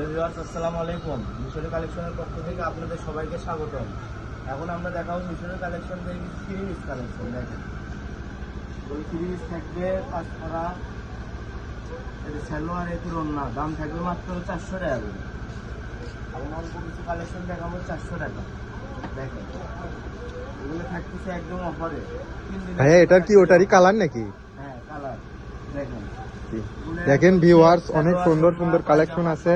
Hello viewers আসসালামু আলাইকুম। মিশরি কালেকশনের পক্ষ থেকে আপনাদের সবাইকে স্বাগতম। এখন আমরা দেখাবো মিশরি কালেকশন থেকে থ্রি পিস কালেকশন দেখেন। ওই থ্রি পিস থাকবে পাঁচ করা এটা সালোয়ার এতে রন্না দাম থাকবে মাত্র চারশো টাকা করে। এখন অল্প কিছু কালেকশন দেখাবো চারশো টাকা। দেখেন এগুলো থাকতেছে একদম অফারে। হ্যাঁ এটা কি ওটারই কালার নাকি? হ্যাঁ কালার। দেখেন। দেখেন ভিউয়ার্স অনেক সুন্দর সুন্দর কালেকশন আছে।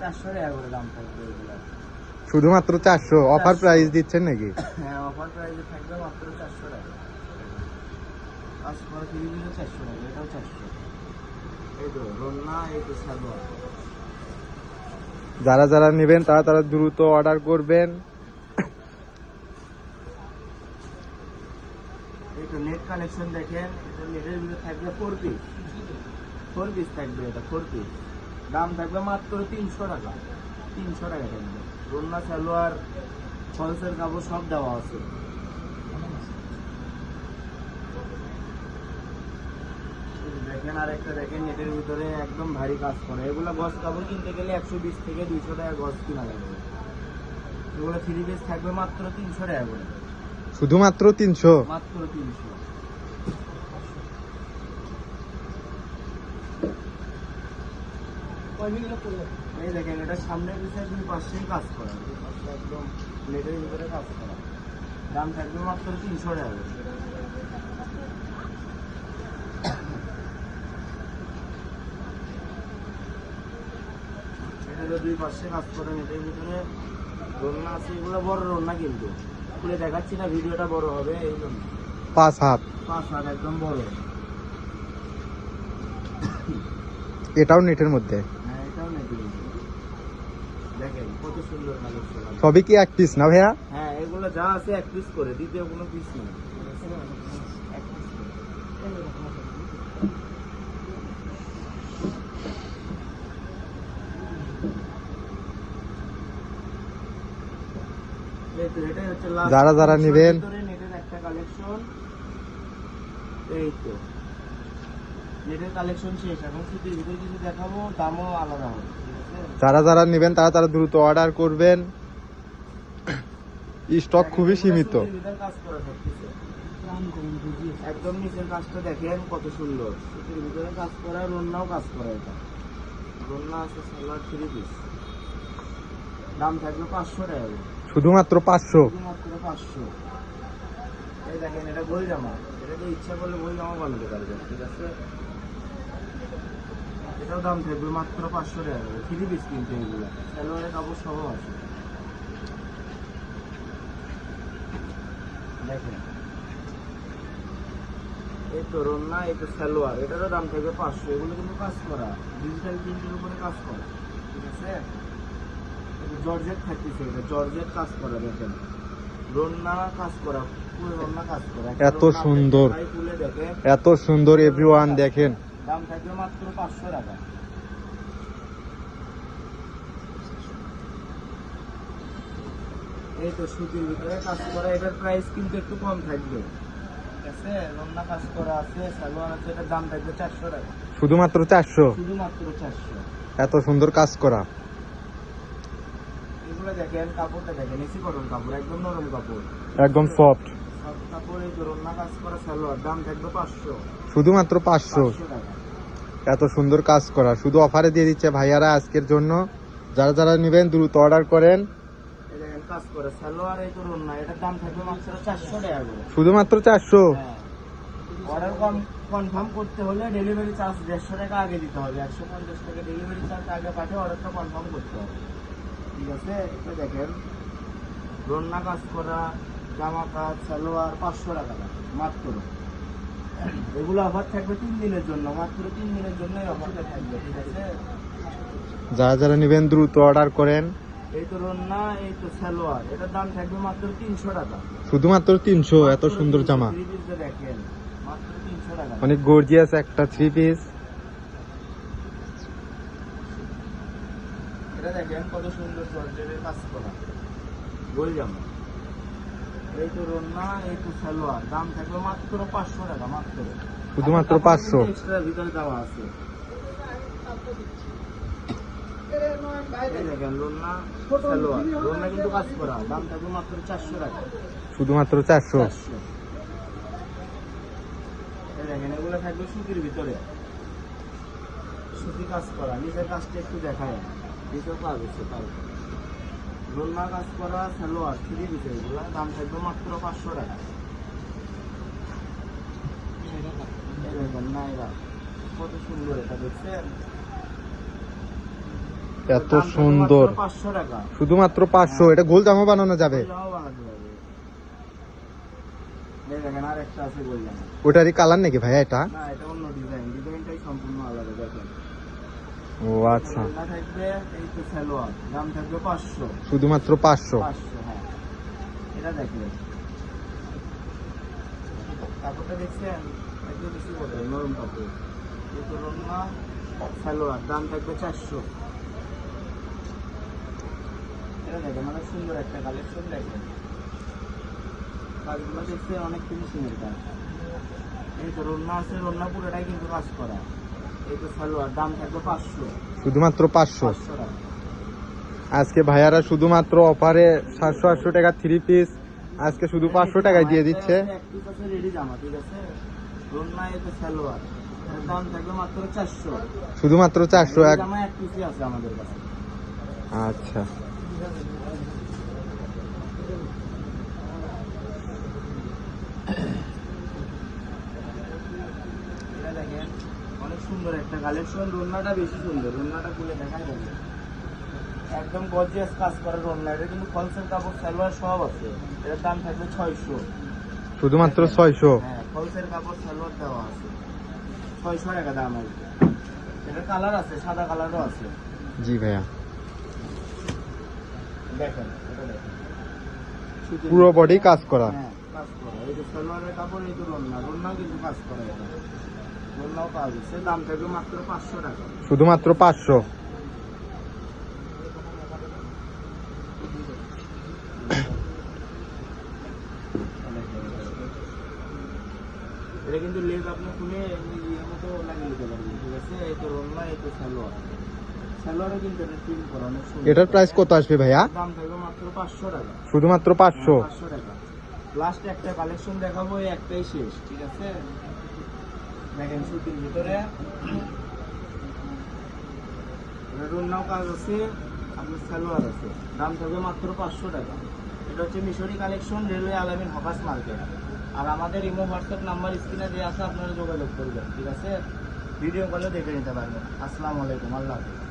চারশো টাকা করে দাম থাকবে এগুলো। শুধুমাত্র চারশো? অফার প্রাইস দিচ্ছেন নাকি? হ্যাঁ অফার প্রাইসে থাকবে মাত্র চারশো টাকা। চারশো টাকা এটাও চারশো। এই তো রন্না এই তো সালোয়ার যারা যারা নেবেন তারা তারা দ্রুত অর্ডার করবেন। এই তো নেট কালেকশন দেখেন নেটের ভিতরে থাকবে ফোর পিস ফোর পিস থাকবে এটা ফোর পিস দাম থাকবে মাত্র তিনশো টাকা। তিনশো টাকা থাকবে। রন্না সালোয়ার ফলসের কাপড় সব দেওয়া আছে। দেখেন আর একটা দেখেন নেটের ভিতরে একদম ভারী কাজ করে। এগুলো গস কাপড় কিনতে গেলে একশো বিশ থেকে দুইশো টাকা গস কিনা লাগবে এগুলো থ্রি পিস থাকবে মাত্র তিনশো টাকা করে। শুধুমাত্র তিনশো? মাত্র তিনশো। এই দেখেন এটা সামনে পিছিয়ে দুই পাশেই কাজ করা। একদম নেটের ভিতরে কাজ করা। দাম থাকবে মাত্র তিনশো টাকা। এটা তো দুই পাশে কাজ করে নেটের ভিতরে রন্না আছে এগুলো বড় রন্না কিন্তু। খুলে দেখাচ্ছি না ভিডিওটা বড় হবে এই জন্য। পাঁচ হাত। পাঁচ হাত একদম বড়। এটাও নেটের মধ্যে হ্যাঁ এটাও নেই দেখেন কত সুন্দর কালেকশন সবই কি এক পিস না ভাইয়া? হ্যাঁ এগুলো যা আছে এক পিস করে দ্বিতীয় কোনো পিস নেই। যারা যারা নিবেন। একটা কালেকশন এই তো। নেটের কালেকশন শেষ এখন সুতির ভিতরে কিছু দেখাবো দামও আলাদা হবে যারা যারা নেবেন তারা তারা দ্রুত অর্ডার করবেন। স্টক খুবই সীমিত। কাজ করা সবকিছু। একদম নিচের কাজটা দেখেন কত সুন্দর। সুতির ভিতরে কাজ করা রন্নাও কাজ করা এটা। রন্না আছে সালোয়ার থ্রি পিস দাম থাকবে পাঁচশো টাকা শুধুমাত্র পাঁচশো। শুধুমাত্র পাঁচশো। এই দেখেন এটা গোল জামা এটাকে ইচ্ছা করলে গোল জামা বানাতে পারবে ঠিক আছে? এটাও দাম থাকবে মাত্র পাঁচশো টাকা করে। থ্রি পিস কিনতে এগুলো। সালোয়ারের কাপড় সহ আছে। দেখেন। এই তো রন্না এই তো সালোয়ার এটারও দাম থাকবে পাঁচশো। এগুলো কিন্তু কাজ করা। ডিজিটাল প্রিন্টের উপরে কাজ করা। ঠিক আছে? জর্জেট থাকতেছে এটা। জর্জেট কাজ করা দেখেন। রন্না কাজ করা পুরো রন্না কাজ করা। এত সুন্দর। এত সুন্দর এভরিওয়ান দেখেন। দাম থাকবে মাত্র পাঁচশো টাকা। এই তো সুতির ভিতরে কাজ করা এটার প্রাইস কিন্তু একটু কম থাকবে। ঠিক আছে? কাজ করা আছে সালোয়ার আছে এটার দাম থাকবে চারশো টাকা। শুধুমাত্র চারশো? শুধুমাত্র চারশো। এত সুন্দর কাজ করা। এগুলো দেখেন কাপড়টা দেখেন এসি কটন কাপড় একদম নরম কাপড়। একদম সফট সব এই তো রন্না কাজ করা সালোয়ার দাম থাকবে পাঁচশো। শুধুমাত্র পাঁচশো? এত সুন্দর কাজ করা। শুধু অফারে দিয়ে দিচ্ছে ভাইয়ারা আজকের জন্য। যারা যারা নেবেন দ্রুত অর্ডার করেন। শুধুমাত্র চারশো? অর্ডার কনফার্ম করতে হলে ডেলিভারি চার্জ দেড়শো টাকা আগে দিতে হবে। একশো পঞ্চাশ টাকা ডেলিভারি চার্জ আগে পাঠিয়ে অর্ডারটা কনফার্ম করতে হবে। ঠিক আছে? দেখেন রন্না কাজ করা জামা কাজ সালোয়ার পাঁচশো টাকা দাম, মাত্র। এগুলো অফার থাকবে তিন দিনের জন্য মাত্র তিন দিনের জন্যই অফারটা থাকবে ঠিক আছে? যারা যারা নেবেন দ্রুত অর্ডার করেন। এই তো রন্না এই তো সালোয়ার এটার দাম থাকবে মাত্র তিনশো টাকা। শুধুমাত্র তিনশো এত সুন্দর জামা। দেখেন মাত্র তিনশো টাকা। অনেক গর্জিয়াস একটা থ্রি পিস এটা দেখেন কত সুন্দর জর্জেটের কাজ করা গোল জামা। এই তো রন্না এই তো সালোয়ার দাম থাকবে মাত্র পাঁচশো টাকা মাত্র শুধুমাত্র 500 এক্সট্রা ভিতরে দেওয়া আছে। শুধুমাত্র চারশো দেখেন এগুলো থাকবে সুতির ভিতরে। সুতি কাজ করা। নিচের কাজটা একটু দেখায়। নিচেও কাজ হচ্ছে তার রোনা কাজ করা সালোয়ার থ্রি পিসের এগুলো দাম থাকবে মাত্র পাঁচশো টাকা। নাইরা কত সুন্দর এটা দেখছেন? এত সুন্দর। শুধুমাত্র পাঁচশো এটা গোল জামা বানানো যাবে। ওটারই কালার নাকি ভাইয়া এটা না এটা অন্য ডিজাইন ডিজাইনটাই সম্পূর্ণ আলাদা দেখেন ও আচ্ছা। থাকবে এই তো সালোয়ার। দাম থাকবে পাঁচশো। শুধুমাত্র পাঁচশো? পাঁচশো হ্যাঁ। এটা দেখবেন কাপড়টা দেখছেন? একটু বেশি বলে নরম কাপড়। এই তো রন্না সালোয়ার। দাম থাকবে চারশো। এটা দেখেন অনেক সুন্দর একটা কালেকশন দেখেন। কাজগুলো দেখতে অনেক ফিনিশিংয়ের কাজ। এই তো রন্না আছে রন্না পুরোটাই কিন্তু কাজ করা। শুধুমাত্র পাঁচশো? আজকে ভাইয়ারা শুধুমাত্র অফারে সাতশো আটশো টাকা থ্রি পিস আজকে শুধু পাঁচশো টাকায় দিয়ে দিচ্ছে। এক পিস আছে রেডি জামা ঠিক আছে রন্না এতে সালোয়ার এর দাম থাকবে মাত্র চারশো শুধুমাত্র চারশো এক জামা এক পিসই আছে আমাদের কাছে আচ্ছা এটা দেখেন অনেক সুন্দর একটা কালেকশন রন্নাটা বেশি সুন্দর রন্নাটা খুলে দেখাই যাবে একদম গর্জিয়াস কাজ করা রন্না এটা কিন্তু ফলসের কাপড় সালোয়ার সব আছে। এটার দাম থাকবে ছয়শো। শুধুমাত্র ছয়শো? হ্যাঁ ফলসের কাপড় সালোয়ার দেওয়া আছে। ছয়শো টাকা দাম আসবে এটার কালার আছে সাদা কালারও আছে। জি ভাইয়া। দেখেন এটা দেখেন। পুরো বডি কাজ করা। হ্যাঁ, কাজ করা। এই যে সালোয়ারের কাপড়, এই যে রন্না। রন্নাও কিন্তু কাজ করা এটা। রন্নাও পাওয়া যাচ্ছে। দাম থাকবে মাত্র 500 টাকা। শুধুমাত্র পাঁচশো? এটা কিন্তু লেজ আপনি খুলে ইয়ের মতো লাগিয়ে পারবেন ঠিক আছে? এই তো এই তো কিন্তু এটা প্রিন্ট করা অনেক সুন্দর। এটার প্রাইস কত আসবে ভাইয়া? দাম থাকবে মাত্র পাঁচশো টাকা। শুধুমাত্র পাঁচশো? পাঁচশো টাকা। লাস্ট একটা কালেকশন দেখাবো এই একটাই শেষ ঠিক আছে? দেখেন সুতির ভিতরে। রুন্নাও কাজ আছে আপনার সালোয়ার আছে। দাম থাকবে মাত্র পাঁচশো টাকা। এটা হচ্ছে মিশরি collection, railway Alamin hawkers market. আর আমাদের ইমো হোয়াটসঅ্যাপ নাম্বার স্ক্রিনে দেওয়া আছে, আপনারা যোগাযোগ করবেন, ঠিক আছে? ভিডিও কলে দেখে নিতে পারবেন। আসসালামু আলাইকুম, আল্লাহ হাফিজ।